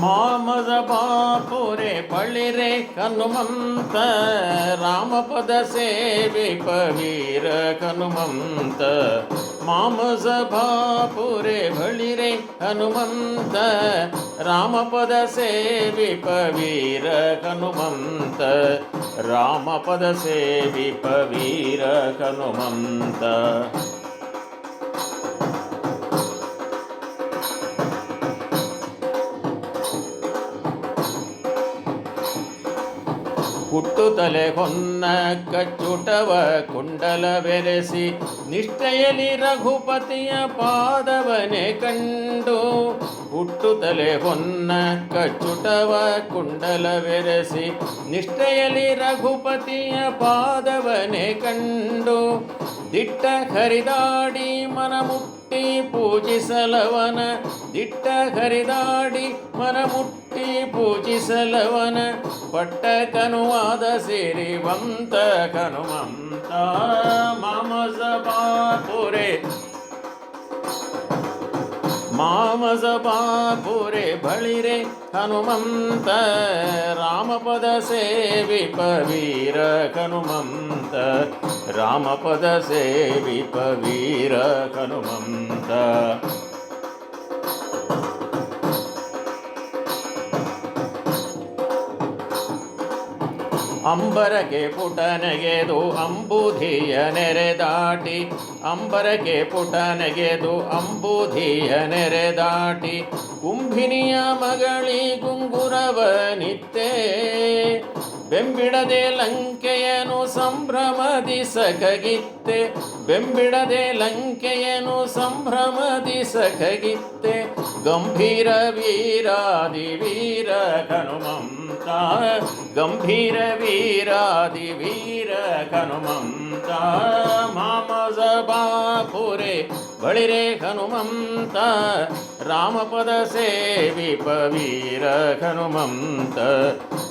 ಮಾಮದ ಬಾಪುರೆ ಬಳಿರೆ ಹನುಮಂತ ರಾಮಪದ ಸೇವೆ ಪವೀರ ಹನುಮಂತ ಮಾಮಸ ಬಾಪುರೆ ಬಳಿರೆ ಹನುಮಂತ ರಾಮಪದ ಸೇವೆ ಪವೀರ ಹನುಮಂತ ರಾಮಪದ ಸೇವೆ ಪವೀರ ಹನುಮಂತ ಹುಟ್ಟುತ್ತಲೆ ಹೊನ್ನ ಕಚ್ಚುಟವ ಕುಂಡಲ ಬೆರೆಸಿ ನಿಷ್ಠೆಯಲ್ಲಿ ರಘುಪತಿಯ ಪಾದವನೆ ಕಂಡು ಹುಟ್ಟುತ್ತಲೆ ಹೊನ್ನ ಕಚ್ಚುಟವ ಕುಂಡಲ ಬೆರೆಸಿ ನಿಷ್ಠೆಯಲ್ಲಿ ರಘುಪತಿಯ ಪಾದವನೆ ಕಂಡು ದಿಟ್ಟ ಹರಿದಾಡಿ ಮನ ಮುಟ್ಟಿ ಪೂಜಿಸಲವನ ದಿಟ್ಟ ಹರಿದಾಡಿ ಮನ ಮುಟ್ಟಿ ಪೂಜಿಸಲವನ ಪಟ್ಟ ಕನುವಾದ ಸಿರಿವಂತ ಕನುಮಂತ ಮಾಮಸ ಬಾಪುರೆ ಮಾಮಸ ಬಾಪುರೆ ಬಳಿರೆ ಹನುಮಂತ ರಾಮಪದ ಸೇವಿ ಪವೀರ ಹನುಮಂತ ರಾಮಪದ ಸೇವಿ ಪವೀರ ಹನುಮಂತ ಅಂಬರಕ್ಕೆ ಪುಟನಗೆದು ಅಂಬುಧಿಯ ನೆರೆದಾಟಿ ಅಂಬರಗೆ ಪುಟನಗೆದು ಅಂಬುಧಿಯ ನೆರೆದಾಟಿ ಕುಂಭಿನಿಯ ಮಗಳಿ ಗುಂಗುರವನಿತ್ತೇ ಬೆಂಬಿಡದೆ ಲಂಕೆಯನು ಸಂಭ್ರಮದಿ ಸಖಗಿತ್ತೆ. ಬೆಂಬಿಡದೆ ಲಂಕೆಯನು ಸಂಭ್ರಮದಿ ಸಖಗಿತ್ತೆ. ಗಂಭೀರ ವೀರಾದಿ ವೀರ ಹನುಮಂತ ಗಂಭೀರ ವೀರಾದಿ ವೀರ ಹನುಮಂತ ಮಾಮಸ ಬಾಪುರೆ ಬಳಿರೆ ಹನುಮಂತ. ರಾಮಪದ ಸೇವಿ ಪವೀರ ಹನುಮಂತ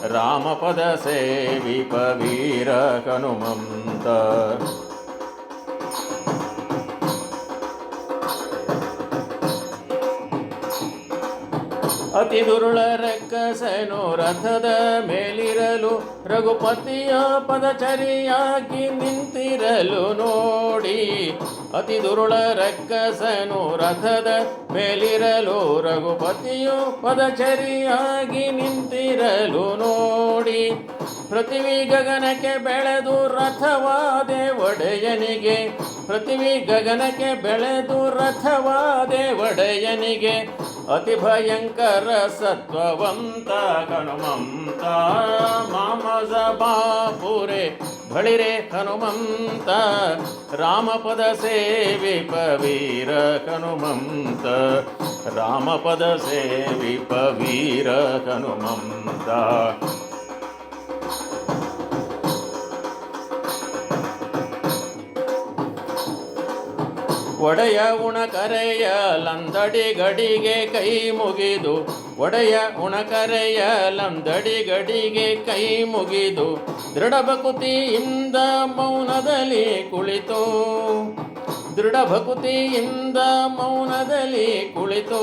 ರಾಮಪದ ಸೇವಿ ಪವೀರ ಹನುಮಂತ ಅತಿ ದುರುಳ ರಕ್ಕಸನು ರಥದ ಮೇಲಿರಲು ರಘುಪತಿಯ ಪದಚರಿಯಾಗಿ ನಿಂತಿರಲು ನೋಡಿ. ಅತಿ ದುರುಳ ರಕ್ಕಸನು ರಥದ ಮೇಲಿರಲು ರಘುಪತಿಯು ಪದಚರಿಯಾಗಿ ನಿಂತಿರಲು ನೋಡಿ. ಪೃಥ್ವಿ ಗಗನಕ್ಕೆ ಬೆಳೆದು ರಥವಾದೆ ಒಡೆಯನಿಗೆ, ಪೃಥ್ವಿ ಗಗನಕ್ಕೆ ಬೆಳೆದು ರಥವಾದೆ ಒಡೆಯನಿಗೆ ಅತಿ ಭಯಂಕರ ಸತ್ವವಂತ ಹನುಮಂತ ಮಾಮಸ ಬಾಪುರೆ ಬಳಿರೆ ಹನುಮಂತ ರಾಮಪದ ಸೇವಿ ಪವೀರ ಹನುಮಂತ ರಾಮಪದ ಸೇವಿ ಪವೀರ ಹನುಮಂತ ಒಡೆಯ ಉಣಕರೆಯ ಲಂದಡಿ ಗಡಿಗೆ ಕೈ ಮುಗಿದು, ಒಡೆಯ ಉಣಕರೆಯ ಲಂದಡಿ ಗಡಿಗೆ ಕೈ ಮುಗಿದು, ದೃಢಭಕುತಿಯಿಂದ ಮೌನದಲ್ಲಿ ಕುಳಿತು. ದೃಢಭಕುತಿಯಿಂದ ಮೌನದಲ್ಲಿ ಕುಳಿತು.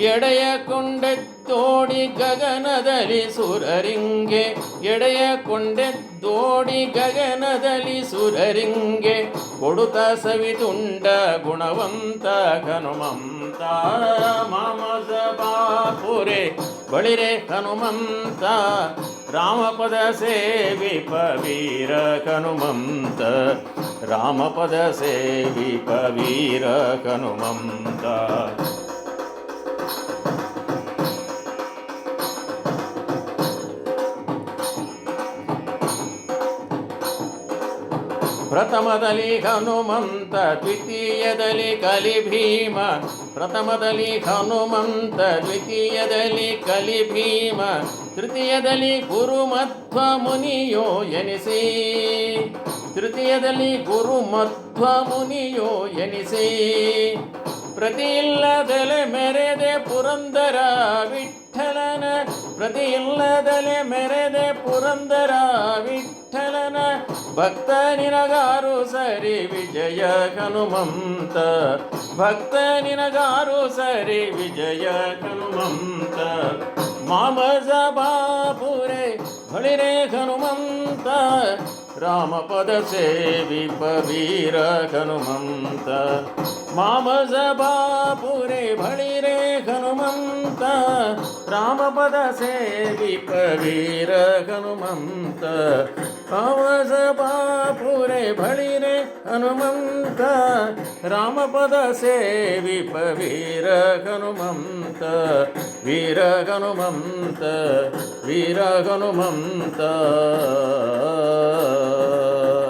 ಎಡೆಯ ಕೊಂಡೆದ್ದೋಡಿ ಗಗನದಲ್ಲಿ ಸುರರಿಂಗೆ, ಎಡೆಯ ಕೊಂಡೆದ್ದೋಡಿ ಗಗನದಲ್ಲಿ ಸುರರಿಂಗೆ ಕೊಡುತ್ತ ಸವಿತುಂಡ ಗುಣವಂತ ಹನುಮಂತ ಮಾಮಸ ಬಾಪುರೆ ಬಳಿರೆ ಹನುಮಂತ. ರಾಮಪದ ಸೇವಿ ಪವೀರ ಹನುಮಂತ ರಾಮಪದ ಸೇವಿ ಪವೀರ ಹನುಮಂತ ಪ್ರಥಮದಲ್ಲಿ ಹನುಮಂತ, ದ್ವಿತೀಯದಲ್ಲಿ ಕಲಿ ಭೀಮ ಪ್ರಥಮದಲ್ಲಿ ಹನುಮಂತ, ದ್ವಿತೀಯದಲ್ಲಿ ಕಲಿ ಭೀಮ ತೃತೀಯದಲ್ಲಿ ಗುರು ಮಧ್ವ ಮುನಿಯೋ ಎನಿಸಿ. ತೃತೀಯದಲ್ಲಿ ಗುರು ಮಧ್ವ ಮುನಿಯೋ ಎನಿಸಿ. ಪ್ರತಿಯಿಲ್ಲದಲೆ ಮೆರೆದೆ ಪುರಂದರ ವಿಠಲನ ಪ್ರತಿಯಿಲ್ಲದಲೆ ಮೆರೆದೆ ಪುರಂದರ ವಿಠ ವಿಠಲನ ಭಕ್ತ ನಿನಗಾರು ಸರಿ ವಿಜಯ ಹನುಮಂತ ಭಕ್ತ ನಿನಗಾರು ಸರಿ ವಿಜಯ ಹನುಮಂತ ಮಾಮಜ ಬಾಪುರೆ ಬಳಿರೆ ಹನುಮಂತ ರಾಮಪದ ಸೇವಿಪ ವೀರ ಹನುಮಂತ. ಮಾಮಜ ಬಾಪುರೆ ಬಳಿರೆ ಹನುಮಂತ. ರಾಮಪದ ಸೇವಿಪ ವೀರ ಹನುಮಂತ. ಮಾಮಜ ಬಾಪುರೆ ಬಳಿರೆ ಹನುಮಂತ ರಾಮಪದ ಸೇವಿಪ ವೀರ ಹನುಮಂತ ವೀರ ಹನುಮಂತ ವೀರ ಹನುಮಂತ